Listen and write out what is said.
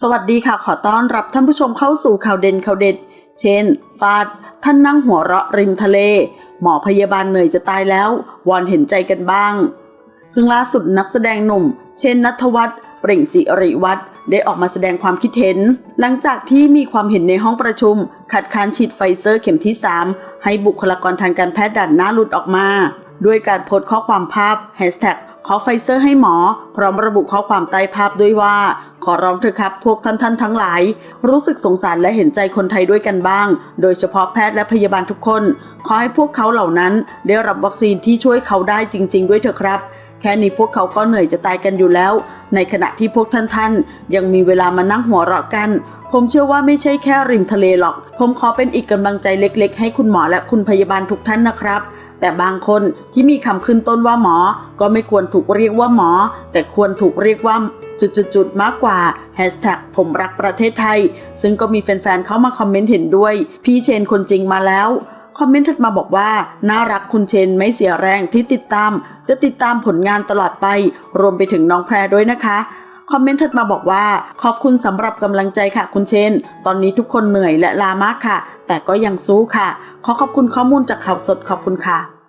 สวัสดีค่ะขอต้อนรับท่านผู้ชมเข้าสู่ข่าวเด่นข่าวเด็ด เช่น ฟาด ท่านนั่งหัวเราะริมทะเล หมอพยาบาลเหนื่อยจะตายแล้ววอนเห็นใจกันบ้าง ซึ่งล่าสุดนักแสดงหนุ่ม เช่นนัทวัฒน์เปล่งศิริวัฒน์ได้ออกมาแสดงความคิดเห็น หลังจากที่มีความเห็นในห้องประชุมคัดค้านฉีดไฟเซอร์เข็มที่ 3 ให้บุคลากรทางการแพทย์ด่านหน้าหลุดออกมา ด้วยการโพสต์ข้อความภาพ Hashtag ขอไฟเซอร์ให้หมอ พร้อมระบุข้อความใต้ภาพด้วยว่า ขอร้องเถอะครับ พวกท่านท่านทั้งหลาย รู้สึกสงสารและเห็นใจคนไทยด้วยกันบ้าง โดยเฉพาะแพทย์และพยาบาลทุกคน ขอให้พวกเขาเหล่านั้น ได้รับวัคซีนที่ช่วยเขาได้จริง ๆ ด้วยเถอะครับ แค่นี้พวกเขาก็เหนื่อยจะตายกันอยู่แล้ว ในขณะที่พวกท่านท่านยังมีเวลามานั่งหัวเราะกัน ผมเชื่อว่าไม่ใช่แค่ริมทะเลหรอก ผมขอเป็นอีกกำลังใจเล็ก ๆ ให้คุณหมอและคุณพยาบาลทุกท่านนะครับ แต่บางคนที่มีคำขึ้นต้นว่าหมอ ก็ไม่ควรถูกเรียกว่าหมอ แต่ควรถูกเรียกว่าจุดๆมากกว่า Hashtag ผมรักประเทศไทย ซึ่งก็มีแฟนๆเข้ามาคอมเมนต์เห็นด้วย พี่เชนคนจริงมาแล้วคอมเมนต์ถัดมาบอกว่า น่ารักคุณเชนไม่เสียแรงที่ติดตาม จะติดตามผลงานตลอดไป รวมไปถึงน้องแพรด้วยนะคะ คอมเมนต์ถัดมาบอกว่า ขอบคุณสำหรับกำลังใจค่ะคุณเชน ตอนนี้ทุกคนเหนื่อยและลามากค่ะ แต่ก็ยังสู้ค่ะ ขอขอบคุณข้อมูลจากข่าวสดขอบคุณค่ะ